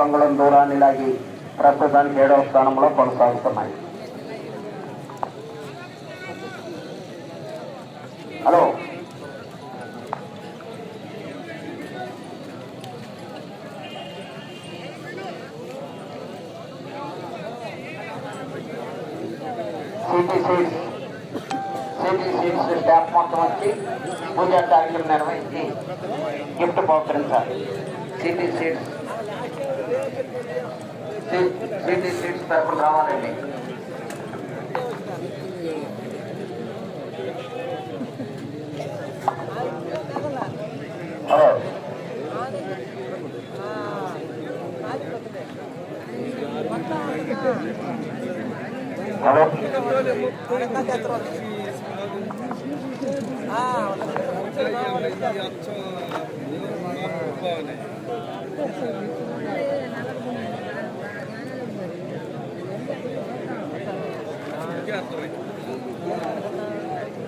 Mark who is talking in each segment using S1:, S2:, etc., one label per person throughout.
S1: అంగుళం దూరాన్ని లాగి ప్రస్తుతానికి ఏడవ స్థానంలో కొనసాగుతున్నాయి. Hello. City seats city seats staff మొత్తం వచ్చి పూజా కార్యక్రమం నిర్వహించి గిఫ్ట్ పోకరించాలి సిటీ సీట్స్ సిటీ సీట్స్ తరపున రావాలండి హలో హలో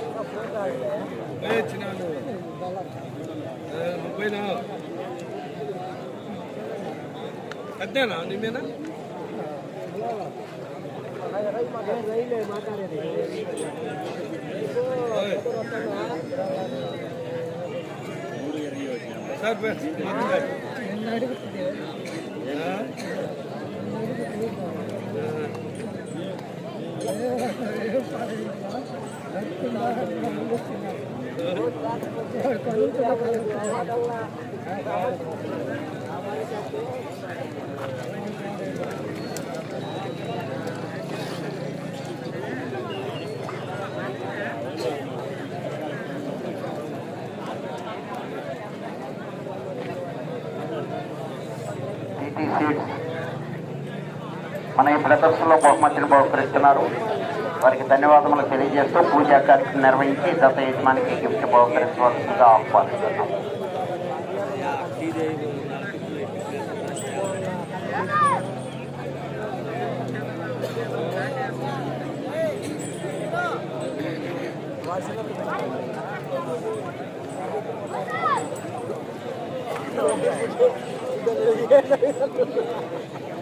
S2: ఉన్నప్పటి వచ్చినాను ముప్పై అదేనా నిమేనా సార్
S1: సిటీ మన ఈ ప్రదర్శనలో బహుమతిని బహుకరిస్తున్నారు. వారికి ధన్యవాదములు తెలియజేస్తూ పూజా కార్యక్రమం నిర్వహించి దత్త యజమానికి గిఫ్ట్ బహుకరించవలసిందిగా ఆహ్వానిస్తున్నాం
S2: పిల్లగాని పట్టుకొచ్చారు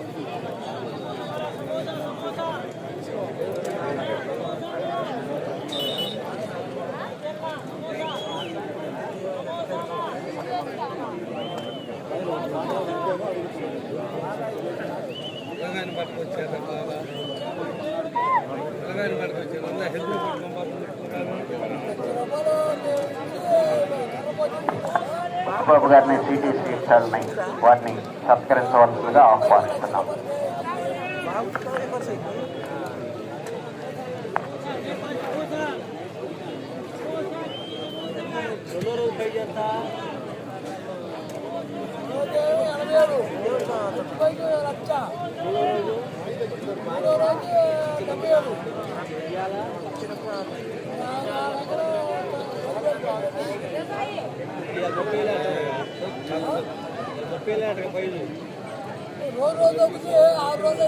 S1: బాబు గారిని సిటీ సీట్స్ వాళ్ళని వారిని సత్కరించవలసిందిగా ఆహ్వానిస్తున్నాం
S3: రోజు రోజు ఒకటి ఆరు రోజులు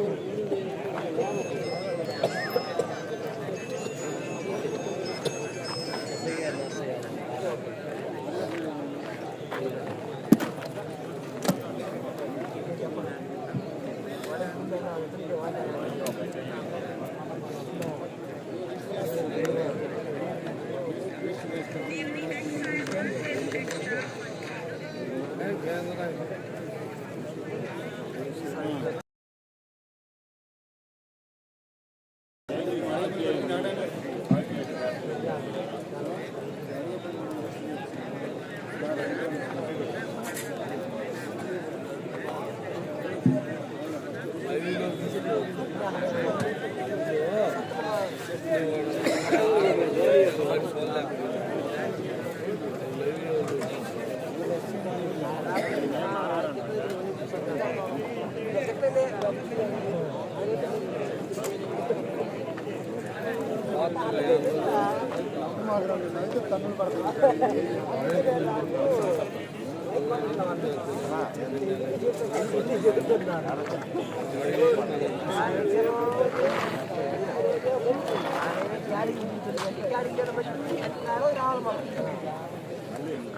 S3: Gracias.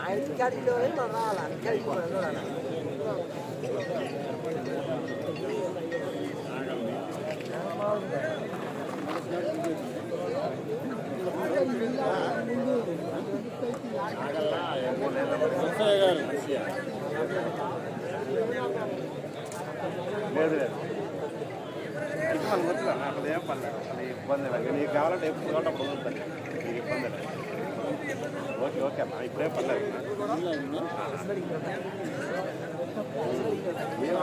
S3: ఆయన గాడిలో మనం రావాలి గాడికి రావాలి
S4: లేదు లేదు అయితే మనకు వచ్చిన అక్కడ ఏం పర్లేదు అది ఇబ్బంది లేదు నీకు కావాలంటే ఎప్పుడు కావాలంటే అప్పుడు వదులుతాను నీకు ఇబ్బంది లేదు ఓకే ఓకే అమ్మా ఇప్పుడేం పర్లేదు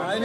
S4: ఆయన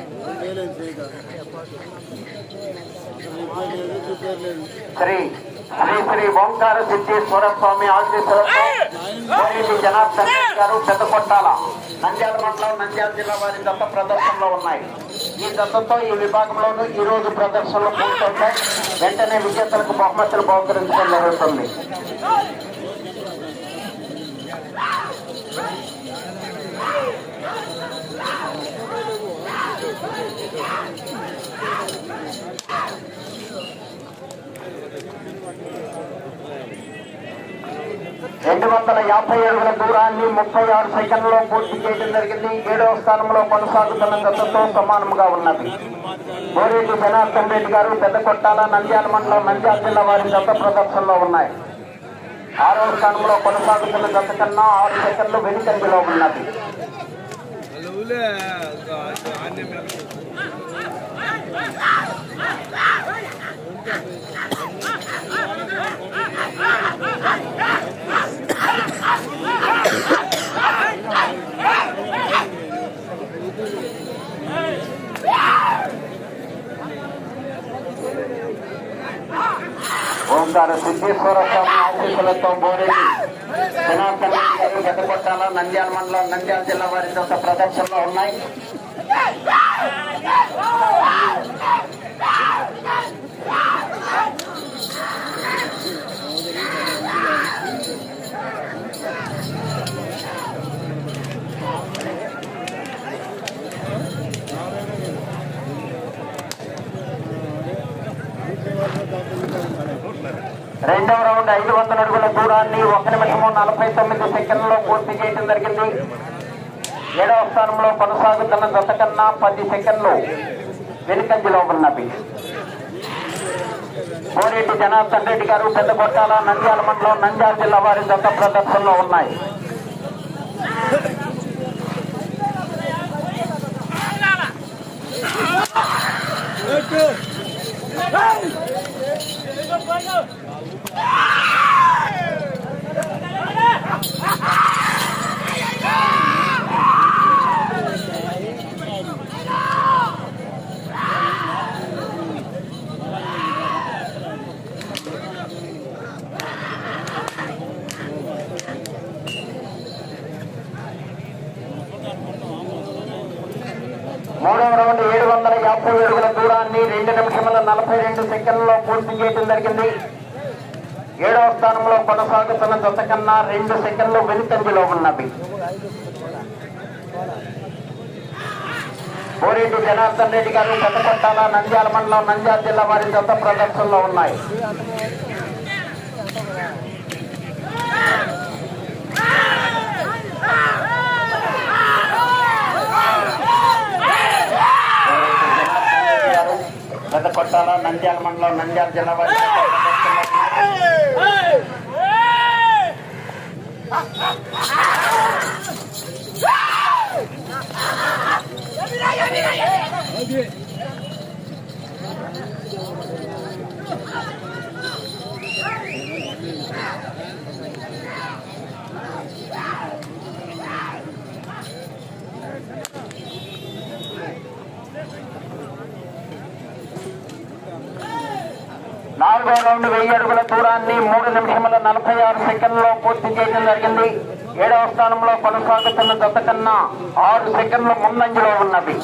S2: శ్రీ శ్రీ శ్రీ ఓంకార సిద్ధేశ్వర స్వామి ఆశీస్సులతో జనార్దన్ రెడ్డి గారు పెద్దకొట్టాల నంద్యాల మండలం నంద్యాల జిల్లా వారి దత్త ప్రదర్శనలో ఉన్నాయి. ఈ దత్తతో ఈ విభాగంలోనూ ఈ రోజు ప్రదర్శనలు పూర్తవుతాయి. వెంటనే విజేతలకు బహుమతులు బహుకరించడం జరుగుతుంది. రెండు వందల యాభై అడుగుల దూరాన్ని ముప్పై ఆరు సెకండ్లో పూర్తి చేయడం జరిగింది. ఏడవ స్థానంలో కొనసాగుతున్న గతంతో సమానంగా ఉన్నది. బోరేటి జనార్దన్ రెడ్డి గారు పెద్దకొట్టాల నంద్యాల మండలం నంద్యాల జిల్లా వారి గత ప్రదర్శనలో ఉన్నాయి. ఆరవ స్థానంలో కొనసాగుతున్న గత కన్నా ఆరు సెకండ్లు వెనుకంజలో ఉన్నది.
S1: Ah!
S2: ఓంకార సిద్ధేశ్వర స్వామి ఆశీస్సులతో బోరేటి జనార్దన్ రెడ్డి గారు పెద్దకొట్టాల నంద్యాల మండలం నంద్యాల జిల్లా వారి గత ప్రదర్శనలో ఉన్నాయి. రెండవ రౌండ్ ఐదు వందల అడుగుల దూరాన్ని ఒక నిమిషము నలభై తొమ్మిది సెకండ్లో పూర్తి చేయడం జరిగింది ఏడవ స్థానంలో కొనసాగుతున్న జత కన్నా పది సెకండ్లు వెనుకంజలో ఉన్నవి కోరెడ్డి జనార్దన్ రెడ్డి గారు పెద్ద కొట్టాల నంద్యాల మండలం నంద్యాల జిల్లా వారి జత ప్రదర్శనలో ఉన్నాయి మూడవ రౌండ్ ఏడు వందల యాభై అడుగుల దూరాన్ని రెండు నిమిషముల నలభై రెండు సెకండ్లలో పూర్తి చేయడం జరిగింది. ఏడవ స్థానంలో కొనసాగుతున్న జత కన్నా రెండు సెకండ్లు వెనుకంజలో ఉన్నవి. బోరెడ్డి జనార్దన్ రెడ్డి గారు కొత్తపట్టాల నంద్యాల మండలం నంద్యాల జిల్లా వారి జత ప్రదర్శనలో ఉన్నాయి. పెద్ద కొట్టాల నంద్యాల మండలం నంద్యాల జిల్లా వారి 아! 아! 아! నాలుగో రౌండ్ వెయ్యి అడుగుల దూరాన్ని మూడు నిమిషముల నలభై ఆరు సెకండ్లలో పూర్తి చేయడం జరిగింది. ఏడవ స్థానంలో కొనసాగుతున్న జత కన్నా ఆరు సెకండ్ల ముందంజలో ఉన్నది.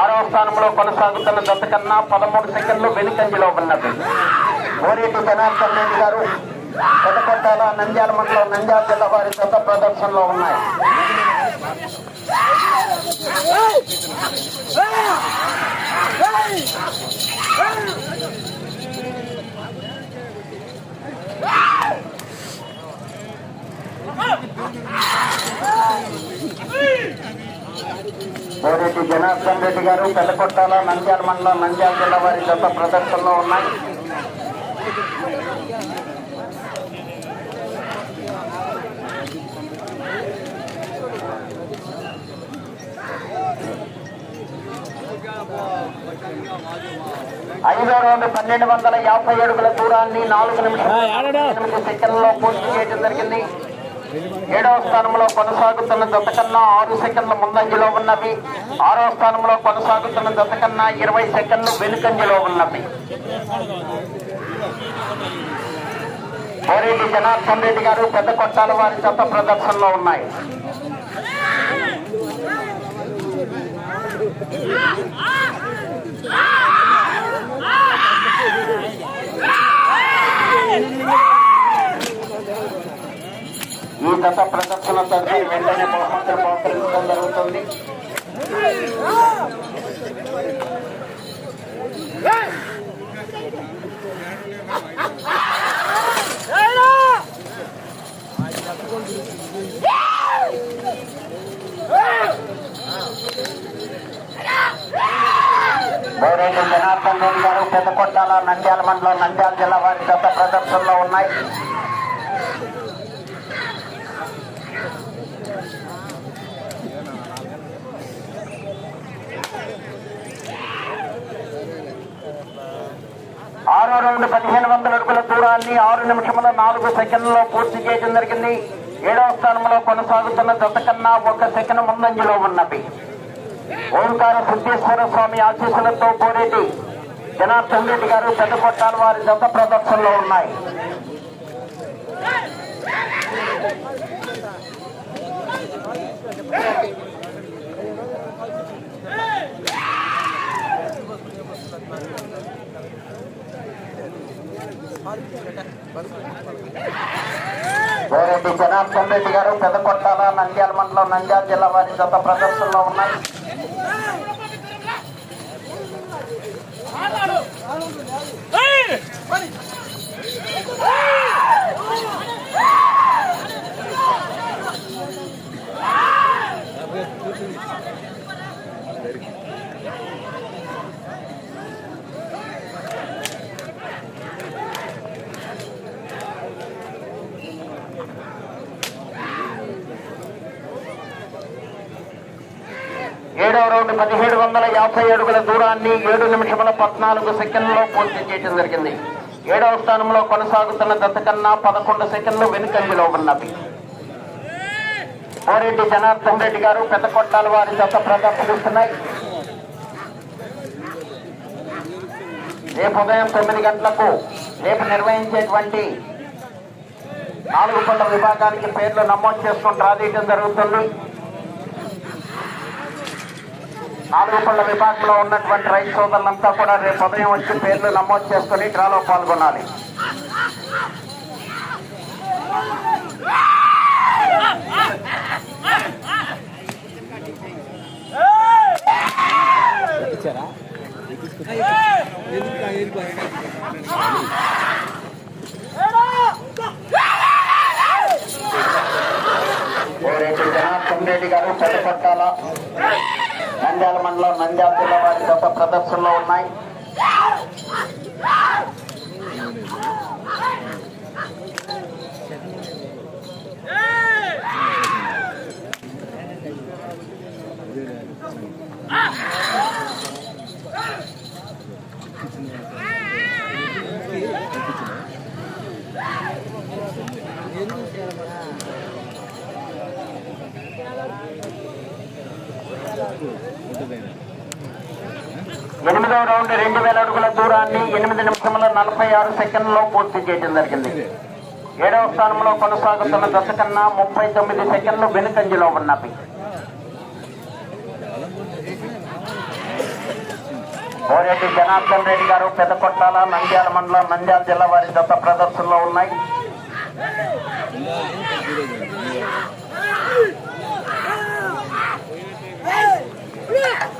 S2: ఆరవ స్థానంలో కొనసాగుతున్న జత కన్నా పదమూడు సెకండ్లు వెనుకంజలో ఉన్నది. ఓరేటి జనార్దన్ రెడ్డి గారు కొత్తకొట్టాల నంద్యాల మండలం నంద్యాల జిల్లా వారి జత ప్రదర్శనలో ఉన్నాయి. ఓరెడ్డి జనార్దన్ రెడ్డి గారు పెద్దకొట్టాల నంద్యాల మండలం నంద్యాల జిల్లా వారి గత ప్రదర్శనలో ఉన్నాయి. ఐదో రౌండ్ పన్నెండు వందల యాభై అడుగుల దూరాన్ని నాలుగు నిమిషాలు ఎనిమిది సెకండ్లలో పూర్తి చేయడం జరిగింది. ఏడవ స్థానంలో కొనసాగుతున్న జత కన్నా ఆరు సెకండ్ల ముందంజలో ఉన్నవి. ఆరవ స్థానంలో కొనసాగుతున్న జత కన్నా ఇరవై సెకండ్లు వెనుకంజలో ఉన్నవి. కోరేటి జనార్దన్ రెడ్డి గారు పెద్ద కొట్టాల వారి జత ప్రదర్శనలో ఉన్నాయి. ఈ గత ప్రదర్శన తదుపరి వెంటనే బహుమతులు బహుకరించడం జరుగుతుంది Yeah! జనార్దన్ గారు పెద్దకొట్టాల నంద్యాల మండలం నంద్యాల జిల్లా వారి గత ప్రదర్శనలో ఉన్నాయి. ఆరో రౌండ్ పదిహేను వందల అడుగుల దూరాన్ని ఆరు నిమిషముల నాలుగు సెకండ్లలో పూర్తి చేయడం జరిగింది. ఏడవ స్థానంలో కొనసాగుతున్న జత కన్నా ఒక సెకండ్ ముందంజలో ఉన్నవి. ఓంకార సిద్ధేశ్వర స్వామి ఆశీస్సులతో పోరేటి జనార్దన్ రెడ్డి గారు పెద్ద కొట్టాల వారి జత ప్రదర్శనలో ఉన్నాయి. కోరేటి జనార్దన్ రెడ్డి గారు పెద్ద కొట్టాల నంద్యాల మండలం నంద్యాల జిల్లా వారి జత ప్రదర్శనలో ఉన్నాయి. ఏడవ రౌండ్ పదిహేడు వందల యాభై అడుగుల దూరాన్ని ఏడు నిమిషముల పద్నాలుగు సెకండ్లలో పూర్తి చేయడం జరిగింది. ఏడవ స్థానంలో కొనసాగుతున్న దత్త కన్నా పదకొండు సెకండ్లు వెనుకంజలో ఉన్నవి. కోరెడ్డి జనార్దన్ రెడ్డి గారు పెద్ద కొట్టాల వారి దత్త ప్రదర్శిస్తున్నాయి రేపు ఉదయం తొమ్మిది గంటలకు రేపు నిర్వహించేటువంటి నాలుగు పళ్ళ విభాగానికి పేర్లు నమోదు చేసుకుని రాదీయడం జరుగుతుంది. నాలుగు పళ్ళ విభాగంలో ఉన్నటువంటి రైతు సోదరులంతా కూడా రేపు ఉదయం వచ్చి పేర్లు నమోదు చేసుకుని డ్రాలో పాల్గొనాలి కోరేటి జనార్దన్ రెడ్డి గారు పెద్దపట్టాల నంద్యాల మండలం నంద్యాల జిల్లా వారి గత ప్రదర్శనలో ఉన్నాయి ఎనిమిదవ రౌండ్ రెండు వేల అడుగుల దూరాన్ని ఎనిమిది నిమిషముల నలభై ఆరు సెకండ్లో పూర్తి చేయడం జరిగింది ఏడవ స్థానంలో కొనసాగుతున్న దశ కన్నా ముప్పై తొమ్మిది సెకండ్లు వెనుకంజలో ఉన్నవి కోరెడ్డి జనార్దన్ రెడ్డి గారు పెద్దకొట్టాల నంద్యాల మండలం నంద్యాల జిల్లా వారి దత్త ప్రదర్శనలో ఉన్నాయి Yeah!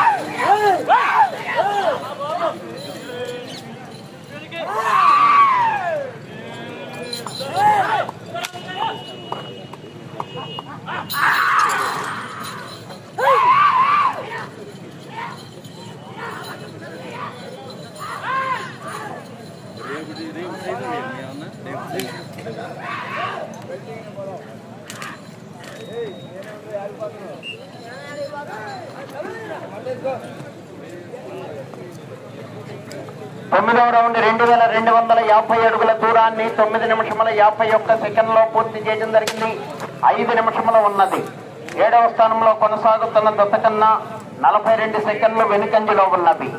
S2: యాభై అడుగుల దూరాన్ని తొమ్మిది నిమిషముల యాభై ఒక్క సెకండ్లో పూర్తి చేయడం జరిగింది. ఐదు నిమిషముల ఉన్నది. ఏడవ స్థానంలో కొనసాగుతున్న దత్త కన్నా నలభై రెండు సెకండ్లు వెనుకంజలో ఉన్నది.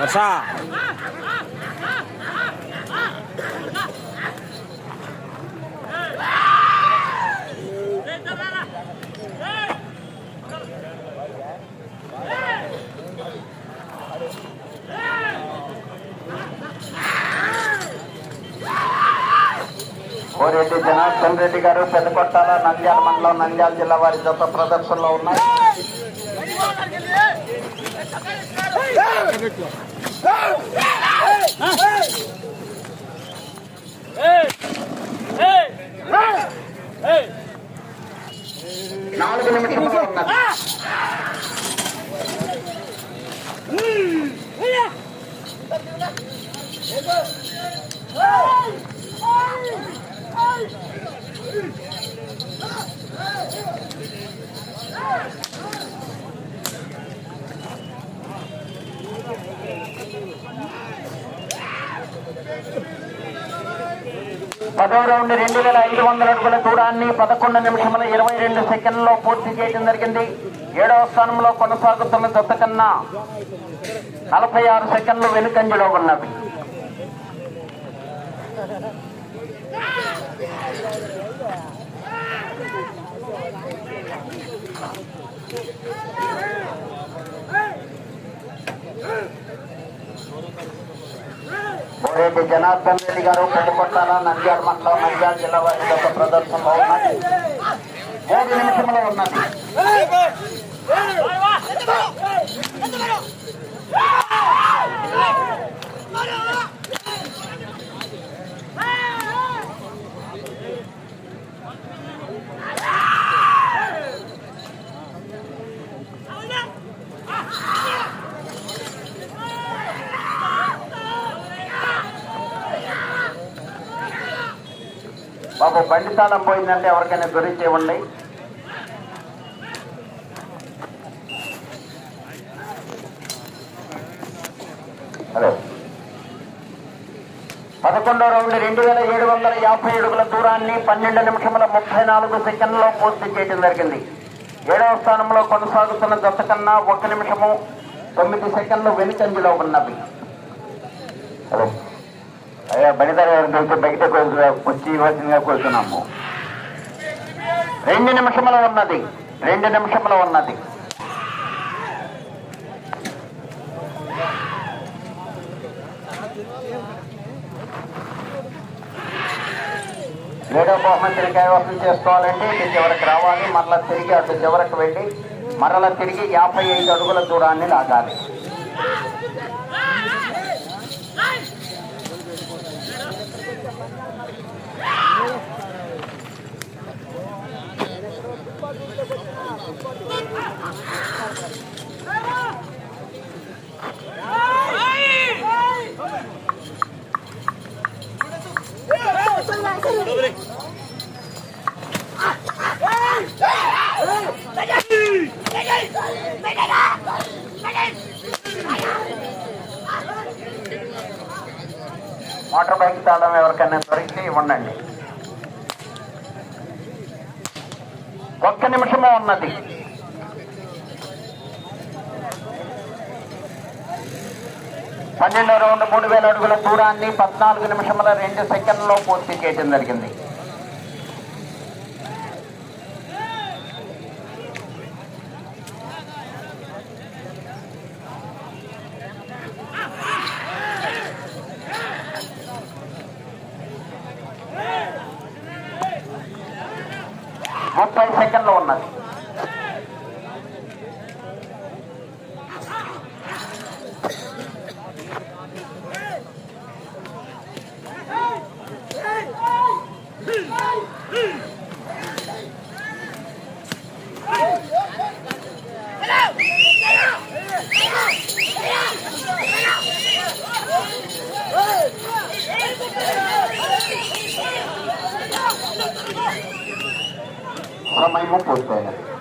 S1: వర్షా.
S2: కోరెడ్డి జనార్దన్ రెడ్డి గారు పెద్దకొట్టాల నంద్యాల మండలం నంద్యాల జిల్లా వారి జత ప్రదర్శనలో ఉన్నాయి. నాలుగు నిమిషములు ఉన్నది పదవ రౌండ్ రెండు వేల ఐదు వందల అడుగుల దూరాన్ని పదకొండు నిమిషముల ఇరవై రెండు సెకండ్లో పూర్తి చేయడం జరిగింది. ఏడవ స్థానంలో కొనసాగుతున్న దత్త కన్నా నలభై ఆరు సెకండ్లు వెనుకంజలో ఉన్నవి. రెడ్డి జనార్దన్ రెడ్డి గారు పెట్టుకొట్టాల నంద్యాల మండలం నంద్యాల జిల్లా వారి యొక్క ప్రదర్శనలో ఉన్నది. మూడు నిమిషంలో ఉన్నది. బాబు బండి తాళం పోయిందంటే ఎవరికైనా గురించి ఇవ్వండి. హలో. పదకొండో రౌండ్ రెండు వేల ఏడు వందల యాభై అడుగుల దూరాన్ని పన్నెండు నిమిషముల ముప్పై నాలుగు సెకండ్లో పూర్తి చేయడం జరిగింది. ఏడవ స్థానంలో కొనసాగుతున్న జత కన్నా ఒక నిమిషము తొమ్మిది సెకండ్లు వెనుకంజలో ఉన్నవి హలో. బడి బడిదారు బయట వచ్చి ఇవ్వాల్సిందిగా కోరుతున్నాము. రెండు నిమిషముల ఉన్నది రెండు నిమిషముల ఉన్నది. ఏడో బహుమతిని కైవసం చేసుకోవాలంటే ఇటు చివరికి రావాలి మరలా తిరిగి అటు చివరికి వెళ్ళి మరలా తిరిగి యాభై ఐదు అడుగుల దూరాన్ని లాగాలి. మోటార్ బైక్ తాళం ఎవరికైనా దొరికితే ఇవ్వండి ఒక్క నిమిషము ఉన్నది. పన్నెండో రౌండ్ మూడు వేల అడుగుల దూరాన్ని పద్నాలుగు నిమిషముల రెండు సెకండ్లో పూర్తి చేయడం జరిగింది. ముప్పై సెకండ్లు ఉన్నది సమయము పూర్తయినది
S3: నూట Ramai Bungkus saya.